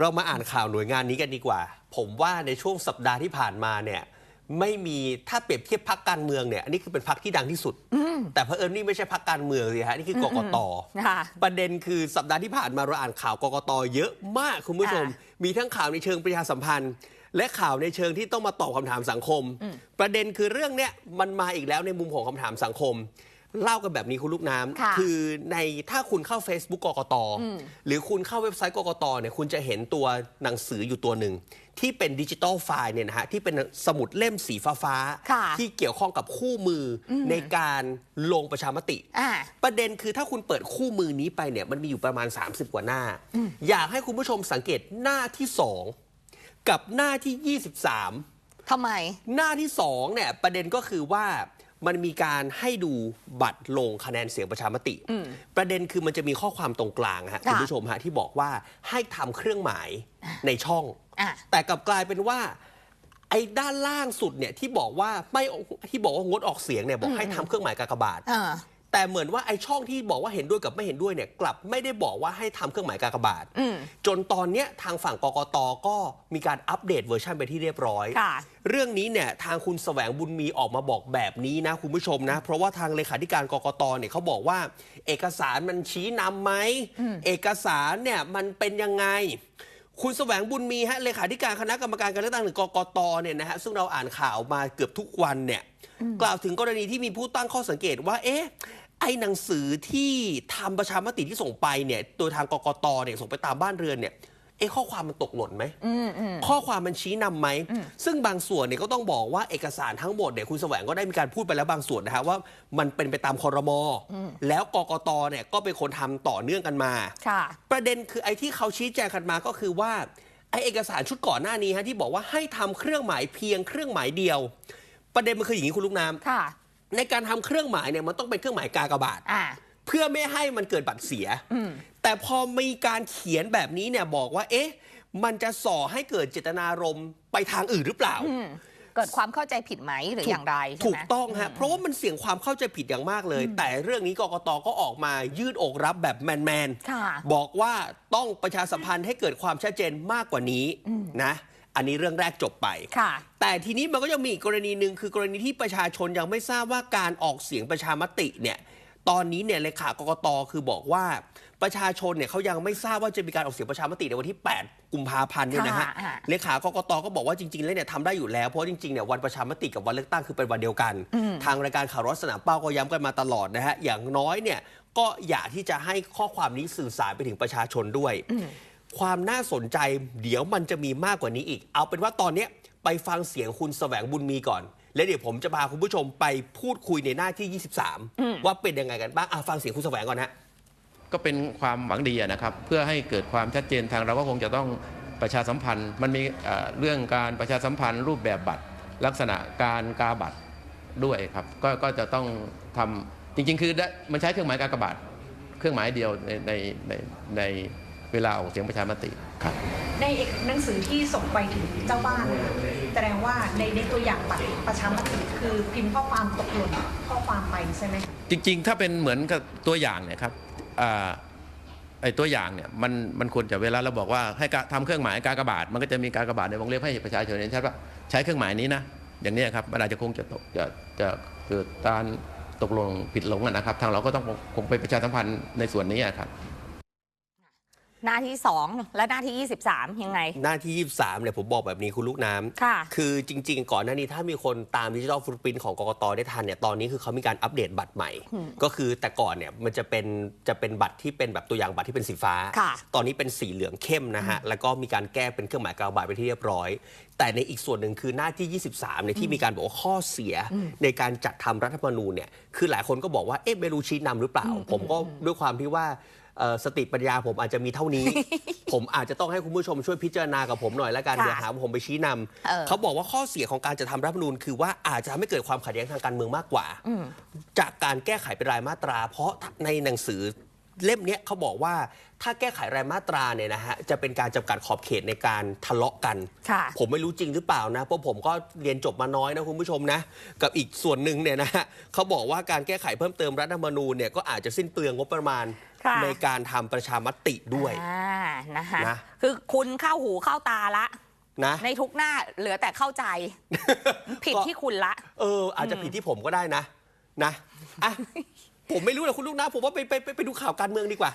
เรามาอ่านข่าวหน่วยงานนี้กันดีกว่า ผมว่าในช่วงสัปดาห์ที่ผ่านมาเนี่ยไม่มีถ้าเปรียบเทียบพักการเมืองเนี่ยอันนี้คือเป็นพักที่ดังที่สุด แต่เผอิญนี่ไม่ใช่พักการเมืองสิฮะนี่คือกกตค่ะประเด็นคือสัปดาห์ที่ผ่านมาเราอ่านข่าวกกตเยอะมากคุณผู้ชมอ่มีทั้งข่าวในเชิงประชาสัมพันธ์ และข่าวในเชิงที่ต้องมาตอบคำถามสังคม ประเด็นคือเรื่องเนี้ยมันมาอีกแล้วในมุมของคำถามสังคม เล่ากันแบบนี้คุณลูกน้ำค่ะอในถ้าคุณเข้า Facebook กกต หรือคุณเข้าเว็บไซต์กกตเนี่ยคุณจะเห็นตัวหนังสืออยู่ตัวหนึ่ง ที่เป็นดิจิตอลไฟล์เนี่ยนะฮะที่เป็นสมุดเล่มสีฟ้าค่ะๆที่เกี่ยวข้องกับคู่มืออในการลงประชามติ อ่า ประเด็นคือถ้าคุณเปิดคู่มือนี้ไปเนี่ยมันมีอยู่ประมาณ 30 กว่าหน้า อยากให้คุณผู้ชมสังเกตหน้าที่ 2 กับหน้าที่ 23 ทำไม หน้าที่ 2เนี่ยประเด็นก็คือว่า มันมีการให้ดูบัตรลงคะแนนเสียงประชามติ ประเด็นคือมันจะมีข้อความตรงกลางฮะค่ะคุณผู้ชมฮะที่บอกว่าให้ทำเครื่องหมายในช่องอะแต่กลับกลายเป็นว่าไอ้ด้านล่างสุดเนี่ยที่บอกว่าไม่ที่บอกว่างดออกเสียงเนี่ยบอกให้ทำเครื่องหมายกากบาทเออ แต่เหมือนว่าไอ้ช่องที่บอกว่าเห็นด้วยกับไม่เห็นด้วยเนี่ยกลับไม่ได้บอกว่าให้ทำเครื่องหมายกากบาทอืมจนตอนเนี้ยทางฝั่งกกตก็มีการอัปเดตเวอร์ชันไปที่เรียบร้อยค่ะเรื่องนี้เนี่ยทางคุณแสวงบุญมีออกมาบอกแบบนี้นะคุณผู้ชมนะ เพราะว่าทางเลขาธิการกกตเนี่ยเขาบอกว่า เอกสารมันชี้นำไหมเอกสารเนี่ยมันเป็นยังไงคุณแสวงบุญมีฮะเลขาธิการคณะกรรมการการเลือกตั้งหรือกกตเนี่ยนะฮะซึ่งเราอ่านข่าวมาเกือบทุกวันเนี่ยกล่าวถึงกรณีที่มีผู้ตั้งข้อสังเกตว่า เอ๊ะ ไอ้หนังสือที่ทำประชามติที่ส่งไปเนี่ยโดยทางกกตเนี่ยส่งไปตามบ้านเรือนเนี่ยเอ๊ะข้อความมันตกหล่นไหมอืมอืมข้อความมันชี้นำไหม ซึ่งบางส่วนเนี่ยก็ต้องบอกว่าเอกสารทั้งหมดเนี่ยคุณแสวงก็ได้มีการพูดไปแล้วบางส่วนนะฮะว่ามันเป็นไปตามคอรมอแล้วกกตเนี่ยก็เป็นคนทำต่อเนื่องกันมาค่ะประเด็นคือไอ้ที่เขาชี้แจงกันมาก็คือว่าไอ้เอกสารชุดก่อนหน้านี้ฮะที่บอกว่าให้ทำเครื่องหมายเพียงเครื่องหมายเดียว ประเด็นมันคืออย่างนี้คุณลูกน้ำค่ะ ในการทำเครื่องหมายเนี่ยมันต้องเป็นเครื่องหมายกากบาทอ่าเพื่อไม่ให้มันเกิดบัตรเสีย แต่พอมีการเขียนแบบนี้เนี่ยบอกว่า เอ๊ะ มันจะส่อให้เกิดเจตนารมณ์ไปทางอื่นหรือเปล่าอืมเกิดความเข้าใจผิดไหมหรืออย่างไรใช่ไหมถูกต้องฮะเพราะว่ามันเสี่ยงความเข้าใจผิดอย่างมากเลย แต่เรื่องนี้กกตก็ออกมายืดอกรับแบบแมนค่ะๆบอกว่าต้องประชาสัมพันธ์ให้เกิดความชัดเจนมากกว่านี้นะ อันนี้เรื่องแรกจบไปค่ะแต่ทีนี้มันก็ยังมีอีกกรณีหนึ่งคือกรณีที่ประชาชนยังไม่ทราบว่าการออกเสียงประชามติเนี่ยตอนนี้เนี่ยเลขากกตคือบอกว่าประชาชนเนี่ยเขายังไม่ทราบว่าจะมีการออกเสียงประชามติในวันที่ 8 กุมภาพันธ์เนี่ยนะฮะค่ะอ่าเลขากกตก็บอกว่าจริงๆแล้วเนี่ยทำได้อยู่แล้วเพราะจริงๆเนี่ยวันประชามติกับวันเลือกตั้งคือเป็นวันเดียวกัน ทางรายการข่าวร้อนสนามเป้าก็ย้ำกันมาตลอดนะฮะอย่างน้อยเนี่ยก็อยากที่จะให้ข้อความนี้สื่อสารไปถึงประชาชนด้วย ความน่าสนใจ เดี๋ยวมันจะมีมากกว่านี้อีก เอาเป็นว่าตอนเนี้ยไปฟังเสียงคุณแสวงบุญมีก่อน แล้วเดี๋ยวผมจะพาคุณผู้ชมไปพูดคุยในหน้าที่ 23 ว่าเป็นยังไงกันบ้างอะฟังเสียงคุณแสวงก่อนฮะก็เป็นความหวังดีอะนะครับ เพื่อให้เกิดความชัดเจนทางเราก็คงจะต้องประชาสัมพันธ์ มันมีเอ่อเรื่องการประชาสัมพันธ์ รูปแบบบัตร ลักษณะการกาบัตรด้วยครับก็ก็จะต้องทำจริง ๆ คือได้มันใช้เครื่องหมายกากบาทเครื่องหมายเดียวในในในใน เวลาออกเสียงประชามติครับในเอกหนังสือที่ส่งไปถึงเจ้าบ้านเนี่ยแสดงว่าในในตัวอย่างบัตรประชามติคือพิมพ์ข้อความตกหล่นข้อความไปใช่ไหมจริง ๆ ถ้าเป็นเหมือนกับตัวอย่างเนี่ยครับอ่าไอ้ตัวอย่างเนี่ยมันมันควรจะเวลาเราบอกว่าให้กะทำเครื่องหมายกากบาทมันก็จะมีกากบาทในวงเล็บให้ประชาชนเห็นชัดว่าใช้เครื่องหมายนี้นะอย่างเนี้ยครับมันอาจจะคงจะตกจะจะเกิดการตกลงผิดหลงอะนะครับ ทางเราก็ต้องคงไปประชาสัมพันธ์ในส่วนนี้อะครับ หน้าที่สองและหน้าที่ 23 ยังไง หน้าที่ 23เนี่ยผมบอกแบบนี้คุณลูกน้ำค่ะ คือจริง ๆ ก่อนหน้านี้ถ้ามีคนตามดิจิทัลฟุตปรินของกกตได้ทันเนี่ยตอนนี้คือเขามีการอัปเดตบัตรใหม่ ก็คือแต่ก่อนเนี่ยมันจะเป็นจะเป็นบัตรที่เป็นแบบตัวอย่างบัตรที่เป็นสีฟ้า ค่ะตอนนี้เป็นสีเหลืองเข้มนะฮะแล้วก็มีการแก้เป็นเครื่องหมายกากบาทไปที่เรียบร้อย แต่ในอีกส่วนหนึ่งคือหน้าที่ 23เนี่ยที่มีการบอกว่าข้อเสียในการจัดทำรัฐธรรมนูญเนี่ยคือหลายคนก็บอกว่าเอ๊ะไม่รู้ชี้นำหรือเปล่า ผมก็ด้วยความที่ว่าเอ่อ สติปัญญาผมอาจจะมีเท่านี้ ผมอาจจะต้องให้คุณผู้ชมช่วยพิจารณากับผมหน่อยละกันค่ะเดี๋ยวหาว่าผมไปชี้นำเออ เขาบอกว่าข้อเสียของการจะทำรัฐธรรมนูญคือว่าอาจจะทำให้เกิดความขัดแย้งทางการเมืองมากกว่าจากการแก้ไขเป็นรายมาตรา เพราะในหนังสือ เล่มนี้เขาบอกว่าถ้าแก้ไขรายมาตราเนี่ยนะฮะจะเป็นการจำกัดขอบเขตในการทะเลาะกัน ผมไม่รู้จริงหรือเปล่านะ เพราะผมก็เรียนจบมาน้อยนะคุณผู้ชมนะ กับอีกส่วนหนึ่งเนี่ยนะฮะเขาบอกว่าการแก้ไขเพิ่มเติมรัฐธรรมนูญเนี่ยก็อาจจะสิ้นเปลืองงบประมาณในการทำประชามติด้วยนะคะนะคือคุณเข้าหูเข้าตาละนะในทุกหน้าเหลือแต่เข้าใจ ผิดที่คุณละ เออ อาจจะผิดที่ผมก็ได้นะ นะอะ ผมไม่รู้หรอกคุณลูกนะผมว่าไปไปไปดูข่าวการเมืองดีกว่า